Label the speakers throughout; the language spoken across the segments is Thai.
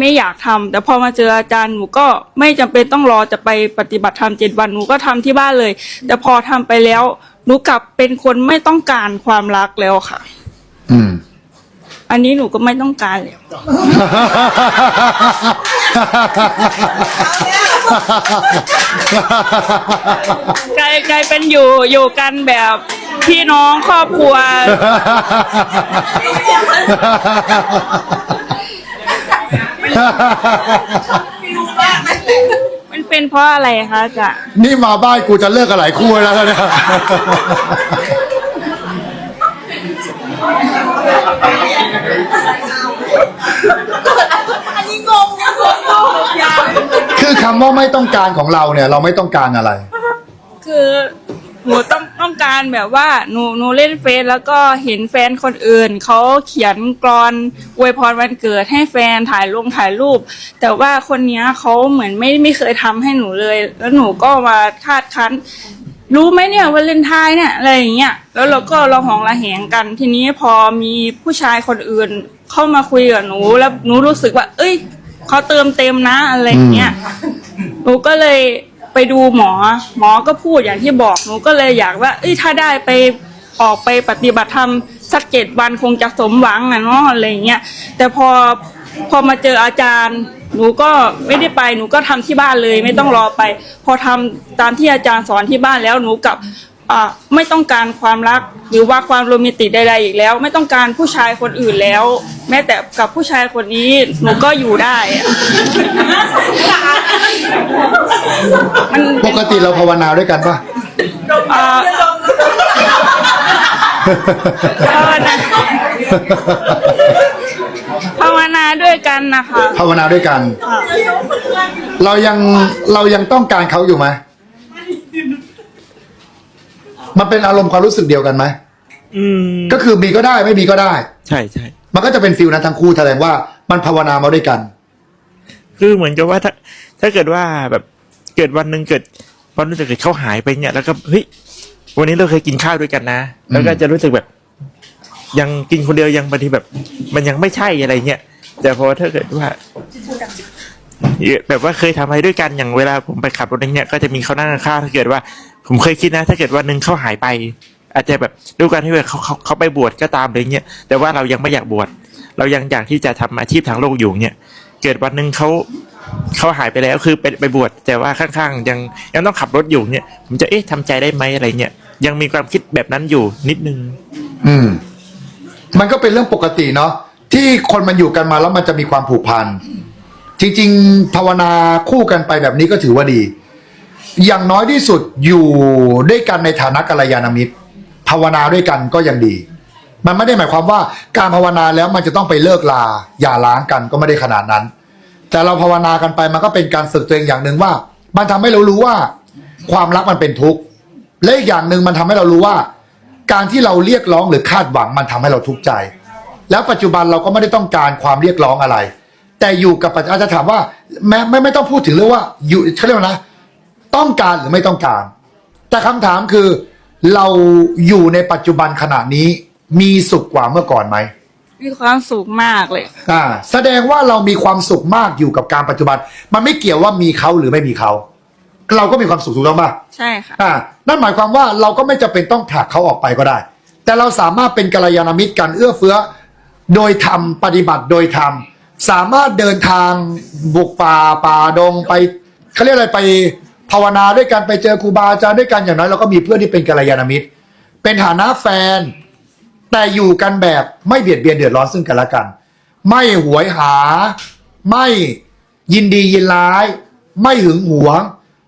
Speaker 1: ไม่อยากทำแต่พอมาเจออาจารย์หนูก็ไม่จำเป็นต้องรอจะไปปฏิบัติธรรมเจ็ดวันหนูก็ทำที่บ้านเลย แต่พอทำไปแล้วหนูกลับเป็นคนไม่ต้องการความรักแล้วค่ะ
Speaker 2: อืม
Speaker 1: อันนี้หนูก็ไม่ต้องการแล้วกลายกลายเป็นอยู่อยู่กันแบบพี่น้องครอบครัว มันเป็นเพราะอะไรคะอาจ๊ะ
Speaker 2: นี่มาบ้านกูจะเลิกกับหลายคู่แล้วเนี่ย
Speaker 3: อันนี้งงนะงงยาว
Speaker 2: คือคำว่าไม่ต้องการของเราเนี่ย เราไม่ต้องการอะไร
Speaker 1: คือ หนูต้องต้องการแบบว่าหนูหนูเล่นเฟซแล้วก็เห็นแฟนคนอื่นเขาเขียนกรอนอวยพรวันเกิดให้แฟนถ่ายลงถ่ายรูป แต่ว่าคนเนี้ยเขาเหมือนไม่ไม่เคยทำให้หนูเลย แล้วหนูก็มาคาดคั้น รู้ไหมเนี่ยวาเลนไทน์เนี่ยอะไรอย่างเงี้ยแล้วเราก็ระหองระแหงกัน ทีนี้พอมีผู้ชายคนอื่น เข้ามาคุยกับหนูแล้วหนูรู้สึกว่า เอ้ยเขาเติมเต็มนะอะไรอย่างเงี้ยหนูก็เลย ไปดูหมอ หมอก็พูดอย่างที่บอกหนูก็เลยอยากว่าเอ้ยถ้าได้ไปออกไปปฏิบัติธรรมสักเจ็ดวันคงจะสมหวังนะเนาะอะไรเงี้ยแต่พอพอมาเจออาจารย์ หนูก็ไม่ได้ไปหนูก็ทำที่บ้านเลย ไม่ต้องรอไป พอทำตามที่อาจารย์สอนที่บ้านแล้วหนูกับ อ่าไม่ต้องการความรักหรือว่าความโรแมนติกใดๆอีกแล้ว ไม่ต้องการผู้ชายคนอื่นแล้ว แม้แต่กับผู้ชายคนนี้หนูก็อยู่ได้อะมัน
Speaker 2: ปกติเราภาวนาด้วยกันปะ
Speaker 1: อ่าภาวนาภาวนาด้วยกันนะคะ
Speaker 2: ภาวนาด้วยกัน
Speaker 1: อ่า
Speaker 2: เรายังเรายังต้องการเขาอยู่ไหม มันเป็นอารมณ์ความรู้สึกเดียวกันไหม
Speaker 4: อืม
Speaker 2: ก็คือมีก็ได้ไม่มีก็ได้
Speaker 4: ใช่ใช่
Speaker 2: มันก็จะเป็นฟิลนั้นทั้งคู่แสดงว่ามันภาวนามาด้วยกัน
Speaker 4: คือเหมือนกับว่าถ้า ถ้าเกิดว่าแบบเกิดวันหนึ่งเกิดพอรู้สึกเกิดเขาหายไปเนี่ย แล้วก็เฮ้ยวันนี้เราเคยกินข้าวด้วยกันนะ แล้วก็จะรู้สึกแบบ ยังกินคนเดียวยังบางทีแบบ มันยังไม่ใช่อะไรเงี้ยแต่พอถ้าเกิดว่าแบบว่าเคยทำอะไรด้วยกันอย่างเวลาผมไปขับรถอย่างเงี้ยก็จะมีเขานั่งข้างๆถ้าเกิดว่า ผมเคยคิดนะ ถ้าเกิดวันหนึ่งเขาหายไป อาจจะแบบด้วยการที่ว่าเขาเขาเขาไปบวชก็ตามอะไรเงี้ยแต่ว่าเรายังไม่อยากบวชเรายังอยากที่จะทำอาชีพทางโลกอยู่เนี่ยเกิดวันหนึ่งเขาเขาหายไปแล้วคือไปไปบวชแต่ว่าข้างๆ ยังยังต้องขับรถอยู่เนี่ย ผมจะเอ๊ะทำใจได้ไหมอะไรเงี้ยยังมีความคิดแบบนั้นอยู่นิดนึง
Speaker 2: อืม มันก็เป็นเรื่องปกติเนาะที่คนมันอยู่กันมาแล้วมันจะมีความผูกพันจริง ๆ ภาวนาคู่กันไปแบบนี้ก็ถือว่าดี อย่างน้อยที่สุดอยู่ด้วยกันในฐานะกัลยาณมิตร ภาวนาด้วยกันก็ยังดี มันไม่ได้หมายความว่าการภาวนาแล้วมันจะต้องไปเลิกลาอย่าล้างกันก็ไม่ได้ขนาดนั้น แต่เราภาวนากันไปมันก็เป็นการฝึกตัวเองอย่างหนึ่งว่า มันทำให้เรารู้ว่า ความรักมันเป็นทุกข์และอีกอย่างหนึ่งมันทำให้เรารู้ว่า การที่เราเรียกร้องหรือคาดหวังมันทำให้เราทุกข์ใจ แล้วปัจจุบันเราก็ไม่ได้ต้องการความเรียกร้องอะไร แต่อยู่กับปัจจุบันอาจจะถามว่าแม้ไม่ไม่ต้องพูดถึงเรื่องว่าอยู่เขาเรียกว่านะ ต้องการหรือไม่ต้องการ แต่คำถามคือ เราอยู่ในปัจจุบันขณะนี้ มีสุขกว่าเมื่อก่อนไหม
Speaker 1: มีความสุขมากเลย
Speaker 2: อ่าแสดงว่าเรามีความสุขมากอยู่กับการปัจจุบัน มันไม่เกี่ยวว่ามีเขาหรือไม่มีเขา เราก็มีความสุขถูกต้องปะ
Speaker 1: ใช่ค่ะ
Speaker 2: อ่านั่นหมายความว่าเราก็ไม่จำเป็นต้องผลักเขาออกไปก็ได้ แต่เราสามารถเป็นกัลยาณมิตรกันเอื้อเฟื้อ โดยทำปฏิบัติโดยทำสามารถเดินทางบุกป่าป่าดงไปเขาเรียกอะไรไป ภาวนาด้วยกันไปเจอครูบาอาจารย์ด้วยกันอย่างน้อยเราก็มีเพื่อนที่เป็นกัลยาณมิตร เป็นฐานะแฟน แต่อยู่กันแบบไม่เบียดเบียนเดือดร้อนซึ่งกันและกัน ไม่หวยหา ไม่ยินดียินร้าย ไม่หึงหวง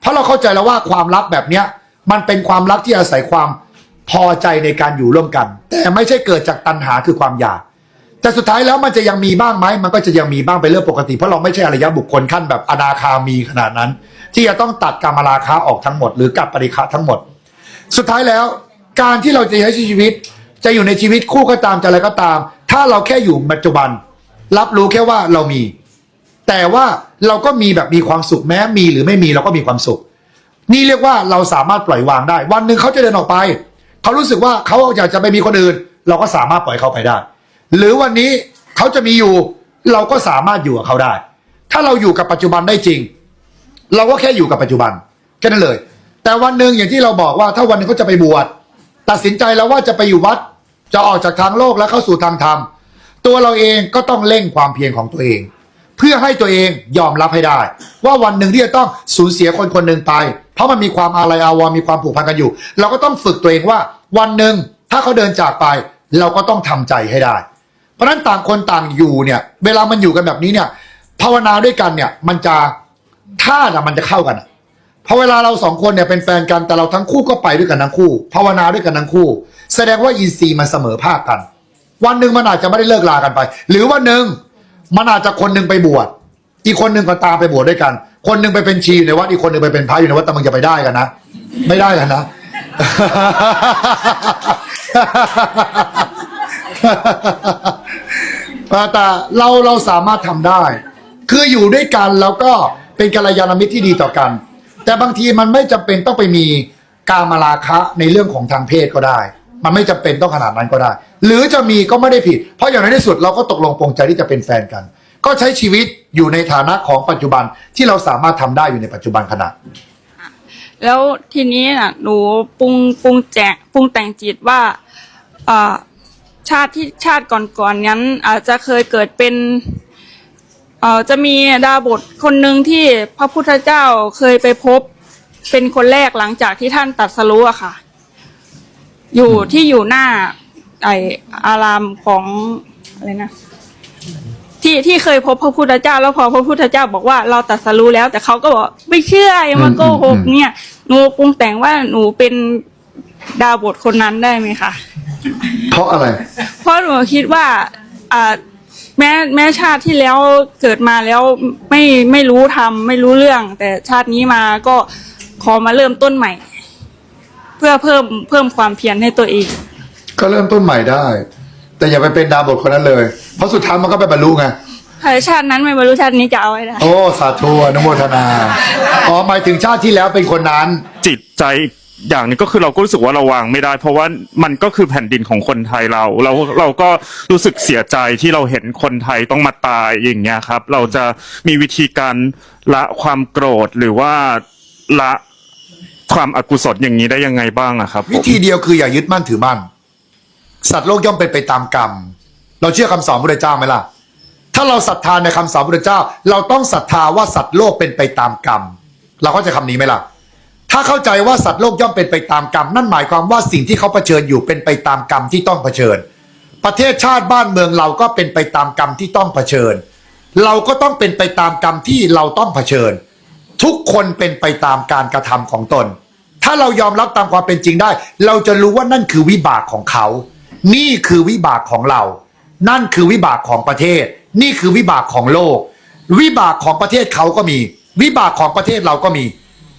Speaker 2: เพราะเราเข้าใจแล้วว่าความรักแบบเนี้ยมันเป็นความรักที่อาศัยความพอใจในการอยู่ร่วมกัน แต่ไม่ใช่เกิดจากตัณหาคือความอยาก แต่สุดท้ายแล้วมันจะยังมีบ้างไหมมันก็จะยังมีบ้างเป็นเรื่องปกติ เพราะเราไม่ใช่อริยบุคคลขั้นแบบอนาคามีขนาดนั้น ที่จะต้องตัดกรรมราคะออกทั้งหมด หรือกัดปริฆะทั้งหมด สุดท้ายแล้ว การที่เราจะใช้ชีวิต จะอยู่ในชีวิตคู่ก็ตามจะอะไรก็ตาม ถ้าเราแค่อยู่ปัจจุบัน รับรู้แค่ว่าเรามี แต่ว่าเราก็มีแบบมีความสุขแม้มีหรือไม่มีเราก็มีความสุข นี่เรียกว่าเราสามารถปล่อยวางได้ วันหนึ่งเขาจะเดินออกไป เขารู้สึกว่าเขาอยากจะไปมีคนอื่น เราก็สามารถปล่อยเขาไปได้ หรือวันนี้เขาจะมีอยู่ เราก็สามารถอยู่กับเขาได้ ถ้าเราอยู่กับปัจจุบันได้จริง เราก็แค่อยู่กับปัจจุบันแค่นั้นเลย แต่วันหนึ่งอย่างที่เราบอกว่าถ้าวันหนึงเขาจะไปบวชตัดสินใจแล้วว่าจะไปอยู่วัด จะออกจากทางโลกแล้วเข้าสู่ทางธรรม ตัวเราเองก็ต้องเร่งความเพียรของตัวเอง เพื่อให้ตัวเองยอมรับให้ได้ ว่าวันหนึ่งที่จะต้องสูญเสียคนคนหนึ่งไป เพราะมันมีความอาลัยอาวรมีความผูกพันกันอยู่ เราก็ต้องฝึกตัวเองว่า วันหนึ่งถ้าเขาเดินจากไป เราก็ต้องทำใจให้ได้ เพราะนั้นต่างคนต่างอยู่เนี่ย เวลามันอยู่กันแบบนี้เนี่ย ภาวนาด้วยกันเนี่ย มันจะท่าน่ะมันจะเข้ากันพอเวลาเราสองคนเนี่ยเป็นแฟนกันแต่เราทั้งคู่ก็ไปด้วยกันทั้งคู่ ภาวนาด้วยกันทั้งคู่ แสดงว่าอินทรีย์มันเสมอภาคกัน วันหนึ่งมันอาจจะไม่ได้เลิกลากันไป หรือวันหนึ่งมันอาจจะคนหนึ่งไปบวชอีกคนหนึ่งก็ตามไปบวชด้วยกัน คนหนึ่งไปเป็นชีอยู่ในวัดอีกคนหนึ่งไปเป็นพระอยู่ในวัดแต่มึงจะไปได้กันนะไม่ได้กันนะ แต่เราเราสามารถทำได้ คืออยู่ด้วยกันแล้วก็เป็นกัลยาณมิตรที่ดีต่อกัน แต่บางทีมันไม่จำเป็นต้องไปมีกามราคะในเรื่องของทางเพศก็ได้ มันไม่จำเป็นต้องขนาดนั้นก็ได้ หรือจะมีก็ไม่ได้ผิด เพราะอย่างในที่สุดเราก็ตกลงปรงใจที่จะเป็นแฟนกัน ก็ใช้ชีวิตอยู่ในฐานะของปัจจุบันที่เราสามารถทำได้อยู่ในปัจจุบันขณะ
Speaker 1: แล้วทีนี้น่ะหนูปรุงปรุงแจกปรุงแต่งจิตว่าเอ่อ ชาติที่ชาติก่อนๆนั้น อาจจะเคยเกิดเป็นเอ่อจะมีดาบทคนหนึ่งที่พระพุทธเจ้าเคยไปพบ เป็นคนแรกหลังจากที่ท่านตรัดสรู้อะค่ะ อยู่ที่อยู่หน้า ไออารามของอะไรนะที่ที่เคยพบพระพุทธเจ้า แล้วพอพระพุทธเจ้าบอกว่าเราตรัดสรู้แล้ว แต่เขาก็บอกไม่เชื่ออย่ามาโกหก
Speaker 2: อืมอืม
Speaker 1: เนี่ยหนูปรุงแต่งว่าหนูเป็น ดาวบทคนนั้นได้ไหมคะ
Speaker 2: เพราะอะไร
Speaker 1: เพราะหนูคิดว่าอ่าแม้แม้ชาติที่แล้วเกิดมาแล้วไม่ไม่รู้ทำไม่รู้เรื่อง แต่ชาตินี้มาก็ขอมาเริ่มต้นใหม่ เพื่อเพิ่มเพิ่มความเพียรให้ตัวเอง
Speaker 2: ก็เริ่มต้นใหม่ได้ แต่อย่าไปเป็นดาวบทคนนั้นเลย เพราะสุดท้ายมันก็ไปบรรลุไง
Speaker 1: ถ้าชาตินั้นไม่บรรลุชาตินี้จะเอาไว้ได้
Speaker 2: โอ้สาธุอนุโมทนาอ๋อหมายถึงชาติที่แล้วเป็นคนนั้น
Speaker 5: จิตใจ อย่างหนึงก็คือเราก็รู้สึกว่าเราวางไม่ได้ เพราะว่ามันก็คือแผ่นดินของคนไทยเราเราเราก็รู้สึกเสียใจที่เราเห็นคนไทยต้องมาตายอย่างเงี้ยครับ เราจะมีวิธีการละความโกรธหรือว่าละความอกุศลอย่างนี้ได้ยังไงบ้างอะครับผม
Speaker 2: วิธีเดียวคืออย่ายึดมั่นถือมั่น สัตว์โลกย่อมเป็นไปตามกรรม เราเชื่อคำสอนพระเจ้าไหมล่ะ ถ้าเราศรัทธาในคำสอนพระเจ้า เราต้องศรัทธาว่าสัตว์โลกเป็นไปตามกรรม เราเข้าใจคำนี้ไหมล่ะ ถ้าเข้าใจว่าสัตว์โลกย่อมเป็นไปตามกรรม นั่นหมายความว่าสิ่งที่เขาเผชิญอยู่เป็นไปตามกรรมที่ต้องเผชิญ ประเทศชาติบ้านเมืองเราก็เป็นไปตามกรรมที่ต้องเผชิญ เราก็ต้องเป็นไปตามกรรมที่เราต้องเผชิญ ทุกคนเป็นไปตามการกระทำของตน ถ้าเรายอมรับตามความเป็นจริงได้ เราจะรู้ว่านั่นคือวิบากของเขา นี่คือวิบากของเรา นั่นคือวิบากของประเทศ นี่คือวิบากของโลก วิบากของประเทศเขาก็มี วิบากของประเทศเราก็มี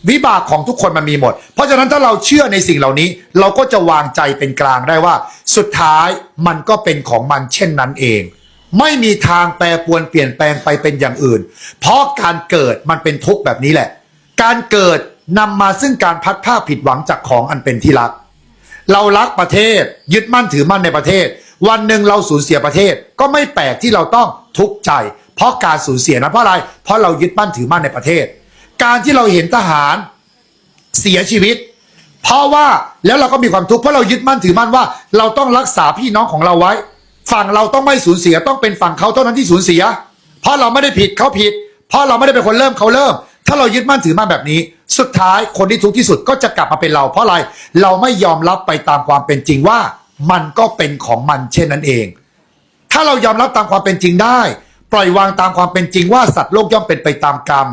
Speaker 2: วิบากของทุกคนมันมีหมด เพราะฉะนั้นถ้าเราเชื่อในสิ่งเหล่านี้ เราก็จะวางใจเป็นกลางได้ว่า สุดท้ายมันก็เป็นของมันเช่นนั้นเอง ไม่มีทางแปรปวนเปลี่ยนแปลงไปเป็นอย่างอื่น เพราะการเกิดมันเป็นทุกข์แบบนี้แหละ การเกิดนำมาซึ่งการพัดผ้าผิดหวังจากของอันเป็นที่รัก เรารักประเทศ ยึดมั่นถือมั่นในประเทศ วันหนึ่งเราสูญเสียประเทศ ก็ไม่แปลกที่เราต้องทุกข์ใจ เพราะการสูญเสียนะเพราะอะไร เพราะเรายึดมั่นถือมั่นในประเทศ การที่เราเห็นทหารเสียชีวิต เพราะว่าแล้วเราก็มีความทุกข์เพราะเรายึดมั่นถือมั่นว่า เราต้องรักษาพี่น้องของเราไว้ ฝั่งเราต้องไม่สูญเสียต้องเป็นฝั่งเขาเท่านั้นที่สูญเสีย เพราะเราไม่ได้ผิดเขาผิด เพราะเราไม่ได้เป็นคนเริ่มเขาเริ่ม ถ้าเรายึดมั่นถือมั่นแบบนี้ สุดท้ายคนที่ทุกข์ที่สุดก็จะกลับมาเป็นเรา เพราะอะไรเราไม่ยอมรับไปตามความเป็นจริงว่า มันก็เป็นของมันเช่นนั้นเอง ถ้าเรายอมรับตามความเป็นจริงได้ ปล่อยวางตามความเป็นจริงว่าสัตว์โลกย่อมเป็นไปตามกรรม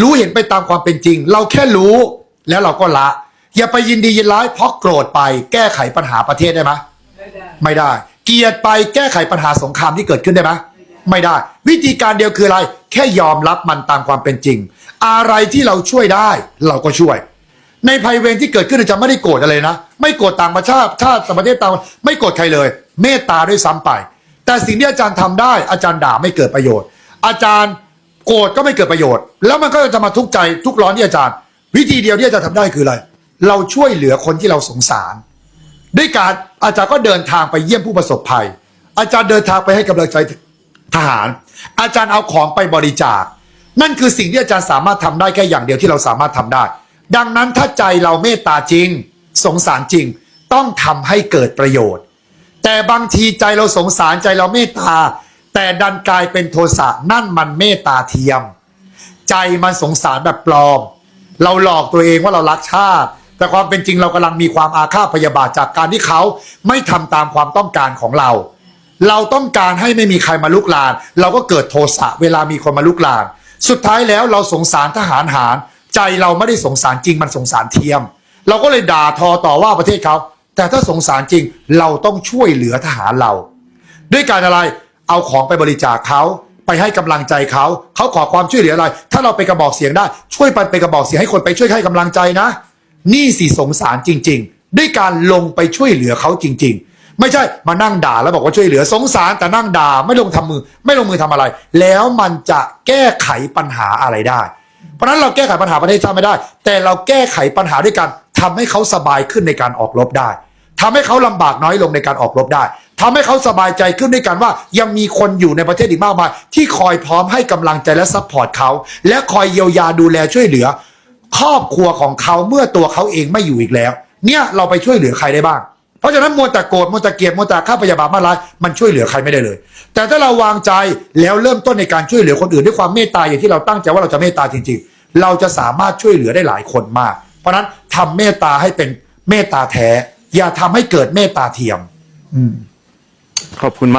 Speaker 2: รู้เห็นไปตามความเป็นจริง เราแค่รู้แล้วเราก็ละ อย่าไปยินดียินร้ายเพราะโกรธไปแก้ไขปัญหาประเทศได้ไหมไม่ได้ เกลียดไปแก้ไขปัญหาสงครามที่เกิดขึ้นได้ไหมไม่ได้ วิธีการเดียวคืออะไร แค่ยอมรับมันตามความเป็นจริง อะไรที่เราช่วยได้ เราก็ช่วย ในภัยเวรที่เกิดขึ้นอาจารย์ไม่ได้โกรธอะไรนะ ไม่โกรธต่างประเทศชาติประเทศต่างไม่โกรธใครเลย เมตตาด้วยซ้ำไป แต่สิ่งที่อาจารย์ทำได้ อาจารย์ด่าไม่เกิดประโยชน์ อาจารย์โกรธก็ไม่เกิดประโยชน์ แล้วมันก็จะมาทุกข์ใจทุกร้อนที่อาจารย์ วิธีเดียวที่อาจารย์ทำได้คืออะไร เราช่วยเหลือคนที่เราสงสาร ด้วยการอาจารย์ก็เดินทางไปเยี่ยมผู้ประสบภัย อาจารย์เดินทางไปให้กำลังใจทหาร อาจารย์เอาของไปบริจาค นั่นคือสิ่งที่อาจารย์สามารถทำได้แค่อย่างเดียวที่เราสามารถทำได้ ดังนั้นถ้าใจเราเมตตาจริง สงสารจริง ต้องทำให้เกิดประโยชน์ แต่บางทีใจเราสงสารใจเราเมตตา แต่ดันกลายเป็นโทสะนั่นมันเมตตาเทียม ใจมันสงสารแบบปลอม เราหลอกตัวเองว่าเรารักชาติ แต่ความเป็นจริงเรากำลังมีความอาฆาตพยาบาทจากการที่เขาไม่ทำตามความต้องการของเรา เราต้องการให้ไม่มีใครมาลุกลาน เราก็เกิดโทสะเวลามีคนมาลุกลาน สุดท้ายแล้วเราสงสารทหารหาร ใจเราไม่ได้สงสารจริงมันสงสารเทียม เราก็เลยด่าทอต่อว่าประเทศเขา แต่ถ้าสงสารจริงเราต้องช่วยเหลือทหารเรา ด้วยการอะไรเอาของไปบริจาคเขาไปให้กำลังใจเขาเขาขอความช่วยเหลืออะไร ถ้าเราไปกระบอกเสียงได้ ช่วยปันไปกระบอกเสียงให้คนไปช่วยให้กำลังใจนะ นี่สิสงสารจริง ๆ ด้วยการลงไปช่วยเหลือเขาจริง ๆ ไม่ใช่มานั่งด่าแล้วบอกว่าช่วยเหลือสงสารแต่นั่งด่าไม่ลงทำมือ ไม่ลงมือทำอะไร แล้วมันจะแก้ไขปัญหาอะไรได้ เพราะฉะนั้นเราแก้ไขปัญหาประเทศชาติไม่ได้ แต่เราแก้ไขปัญหาด้วยกัน ทำให้เขาสบายขึ้นในการออกรบได้ทำให้เขาลำบากน้อยลงในการออกรบได้ทำให้เขาสบายใจขึ้นด้วยกันว่า ยังมีคนอยู่ในประเทศอีกมากมาย ที่คอยพร้อมให้กำลังใจและซัพพอร์ตเขาและคอยเยียวยาดูแลช่วยเหลือ ครอบครัวของเขาเมื่อตัวเขาเองไม่อยู่อีกแล้ว เนี่ยเราไปช่วยเหลือใครได้บ้างเพราะฉะนั้นมัวแต่โกรธมัวแต่เกลียดมัวแต่ฆ่าพยาบาทมาร้ายมันช่วยเหลือใครไม่ได้เลย แต่ถ้าเราวางใจแล้วเริ่มต้นในการช่วยเหลือคนอื่นด้วยความเมตตาอย่างที่เราตั้งใจว่าเราจะเมตตาจริงๆ เราจะสามารถช่วยเหลือได้หลายคนมาก เพราะฉะนั้น ทำเมตตาให้เป็นเมตตาแท้ อย่าทำให้เกิดเมตตาเทียม
Speaker 5: ขอบคุณมาก